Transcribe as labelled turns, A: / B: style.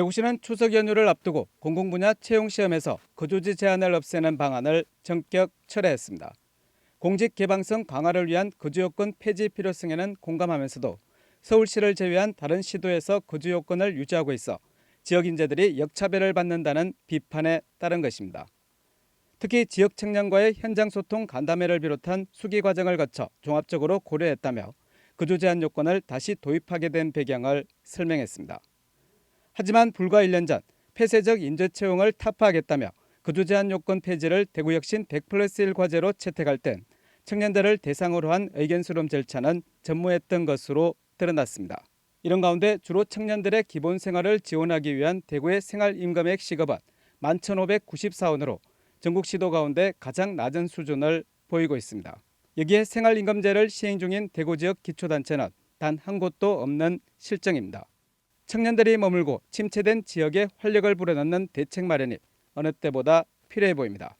A: 대구시는 추석 연휴를 앞두고 공공분야 채용 시험에서 거주지 제한을 없애는 방안을 전격 철회했습니다. 공직 개방성 강화를 위한 거주 요건 폐지 필요성에는 공감하면서도 서울시를 제외한 다른 시도에서 거주 요건을 유지하고 있어 지역 인재들이 역차별을 받는다는 비판에 따른 것입니다. 특히 지역 청년과의 현장 소통 간담회를 비롯한 수기 과정을 거쳐 종합적으로 고려했다며 거주 제한 요건을 다시 도입하게 된 배경을 설명했습니다. 하지만 불과 1년 전 폐쇄적 인재 채용을 타파하겠다며 거주 제한 요건 폐지를 대구 혁신 100 플러스 1 과제로 채택할 땐 청년들을 대상으로 한 의견 수렴 절차는 전무했던 것으로 드러났습니다. 이런 가운데 주로 청년들의 기본 생활을 지원하기 위한 대구의 생활 임금액 시급은 11,594원으로 전국 시도 가운데 가장 낮은 수준을 보이고 있습니다. 여기에 생활 임금제를 시행 중인 대구 지역 기초단체는 단 한 곳도 없는 실정입니다. 청년들이 머물고 침체된 지역에 활력을 불어넣는 대책 마련이 어느 때보다 필요해 보입니다.